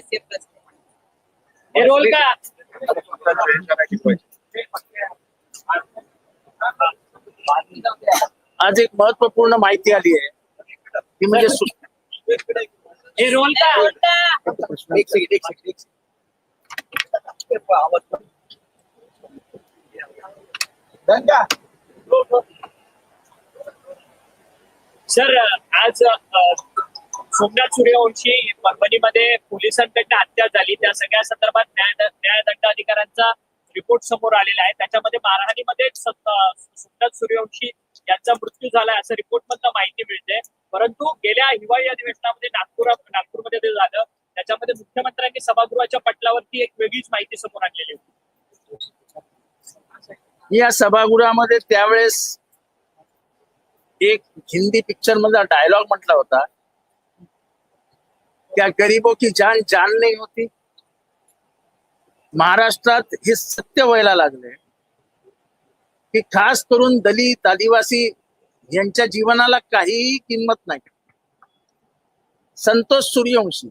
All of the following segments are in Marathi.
सीएसएफ हे रोल का आज एक महत्त्वपूर्ण माहिती आली आहे. ती म्हणजे सु- हे रोल का एक सेकंड एक सेकंड एक सर आज सोमनाथ सूर्यवंशी परभणीमध्ये पोलिसांकडनं हत्या झाली. त्या सगळ्या संदर्भात न्याय न्यायदंड अधिकाऱ्यांचा रिपोर्ट समोर आलेला आहे. त्याच्यामध्ये मारहाणीमध्ये सोमनाथ सूर्यवंशी यांचा मृत्यू झालाय असं रिपोर्ट मधनं माहिती मिळते. परंतु गेल्या हिवाळी अधिवेशनामध्ये नागपूर नागपूरमध्ये ते झालं त्याच्यामध्ये मुख्यमंत्र्यांनी सभागृहाच्या पटलावरती एक वेगळीच माहिती समोर आणलेली होती. या सभागृहामध्ये त्यावेळेस एक हिंदी पिक्चर मधला डायलॉग म्हटला होता. क्या गरीबों की जान जान नाही होती? महाराष्ट्रात हे सत्य व्हायला लागले की खास करून दलित आदिवासी यांच्या जीवनाला काहीही किंमत नाही. संतोष सूर्यवंशी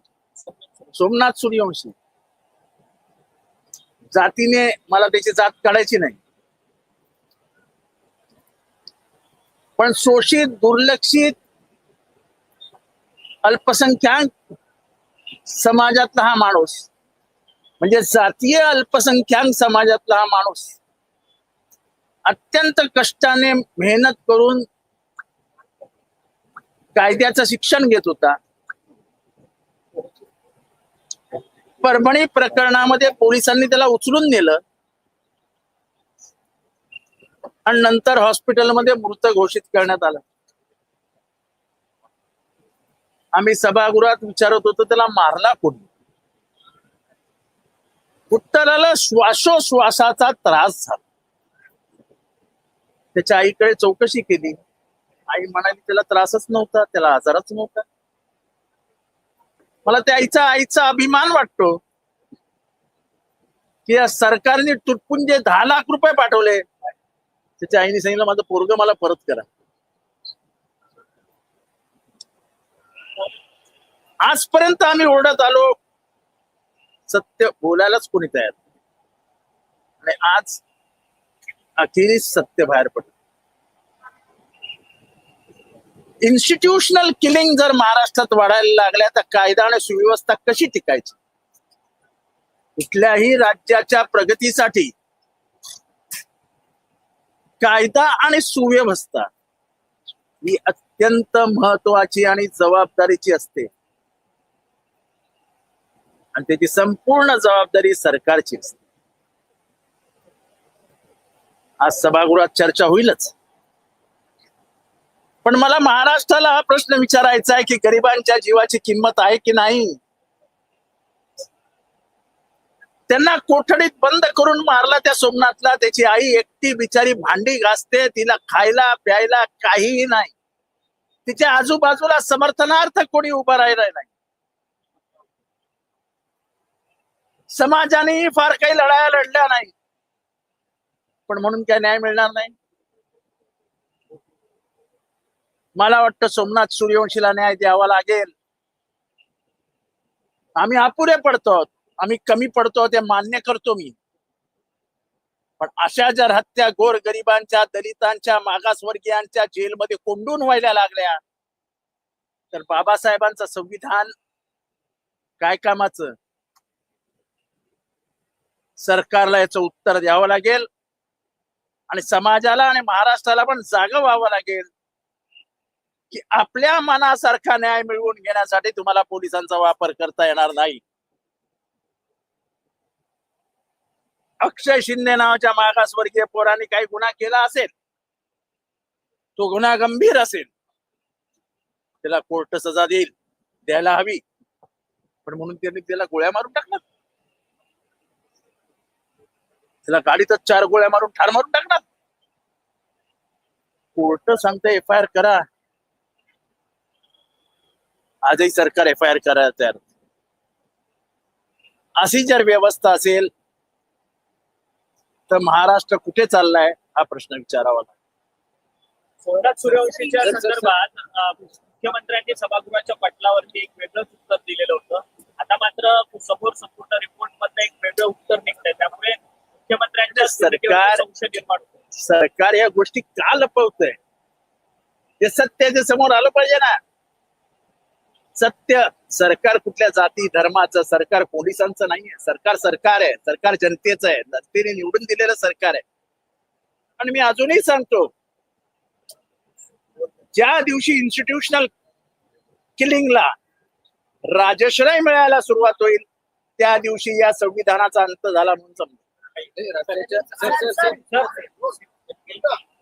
सोमनाथ सूर्यवंशी. जातीने मला त्याची जात काढायची नाही. पण शोषित दुर्लक्षित अल्पसंख्याक समाजातला हा माणूस. म्हणजे जातीय अल्पसंख्याक समाजातला हा माणूस. अत्यंत कष्टाने मेहनत करून कायद्याचं शिक्षण घेत होता. परभणी प्रकरणामध्ये पोलिसांनी त्याला उचलून नेलं. आणि नंतर हॉस्पिटलमध्ये मृत घोषित करण्यात आलं. आम्ही सभागृहात विचारत होतो त्याला मारला कोणी? उत्तराला श्वासोश्वासाचा त्रास झाला? त्याच्या आईकडे चौकशी केली. आई म्हणाली त्याला त्रासच नव्हता त्याला आजारच नव्हता. मला त्या आईचा आईचा अभिमान वाटतो की या सरकारने तुटपुंजे दहा लाख रुपये पाठवले. त्याच्या आईने सांगितलं माझं पोरग मला परत करा. आजपर्यंत आम्ही ओरडत आलो. सत्य बोलायलाच कोणी तयार आणि आज अखेरीस सत्य बाहेर पडलं. इन्स्टिट्यूशनल किलिंग जर महाराष्ट्रात वाढायला लागल्या तर कायदा आणि सुव्यवस्था कशी टिकायची? कुठल्याही राज्याच्या प्रगतीसाठी कायदा आणि सुव्यवस्था ही अत्यंत महत्वाची आणि जबाबदारीची असते. आणि त्याची संपूर्ण जबाबदारी सरकारची असते. आज सभागृहात चर्चा होईलच. पण मला महाराष्ट्राला हा प्रश्न विचारायचा आहे की गरिबांच्या जीवाची किंमत आहे की नाही? त्यांना कोठडीत बंद करून मारला त्या सोमनाथला त्याची आई एकटी बिचारी भांडी घासते तिला खायला प्यायला काहीही नाही. तिच्या आजूबाजूला समर्थनार्थ कोणी उभा राहिला नाही. समाजानेही फार काही लढाया लढल्या नाही. पण म्हणून काय न्याय मिळणार नाही? मला वाटतं सोमनाथ सूर्यवंशीला न्याय द्यावा लागेल. आम्ही अपुरे पडतो आम्ही कमी पडतो ते मान्य करतो मी. पण अशा जर हत्या गोर गरिबांच्या दलितांच्या मागासवर्गीयांच्या जेलमध्ये कोंडून व्हायला लागल्या तर बाबासाहेबांचं संविधान काय कामाचं? सरकारला याचं उत्तर द्यावं लागेल. आणि समाजाला आणि महाराष्ट्राला पण जाग व्हावं लागेल. की आपल्या मनासारखा न्याय मिळवून घेण्यासाठी तुम्हाला पोलिसांचा वापर करता येणार नाही. अक्षय शिंदे नावाच्या मागासवर्गीय पोरांनी काही गुन्हा केला असेल? तो गुन्हा गंभीर असेल. त्याला कोर्ट सजा देईल द्यायला हवी. पण म्हणून त्यांनी त्याला गोळ्या मारून टाकणार त्याला गाडीतच चार गोळ्या मारून ठार मारून टाकणार. कोर्ट सांगते एफ आय आर करा. आजही सरकार एफ आय आर करायला तयार. अशी जर व्यवस्था असेल तर महाराष्ट्र कुठे चाललाय हा प्रश्न विचारावा लागेल. सोमनाथ सूर्यवंशीच्या संदर्भात मुख्यमंत्र्यांनी सभागृहाच्या पटलावरती एक वेगळंच उत्तर दिलेलं होतं. आता मात्र समोर सरकार- सरकार या गोष्टी का लपवतंय? ते सत्य जे समोर आलं पाहिजे ना. सत्य सरकार कुठल्या जाती धर्माचं सरकार पोलिसांचं नाहीये. सरकार सरकार आहे. सरकार जनतेचं आहे. जनतेने निवडून दिलेलं सरकार आहे. आणि मी अजूनही सांगतो ज्या दिवशी इन्स्टिट्यूशनल किलिंगला राजश्रय मिळायला सुरुवात होईल त्या दिवशी या संविधानाचा अंत झाला म्हणून समजा सर, सर, सर.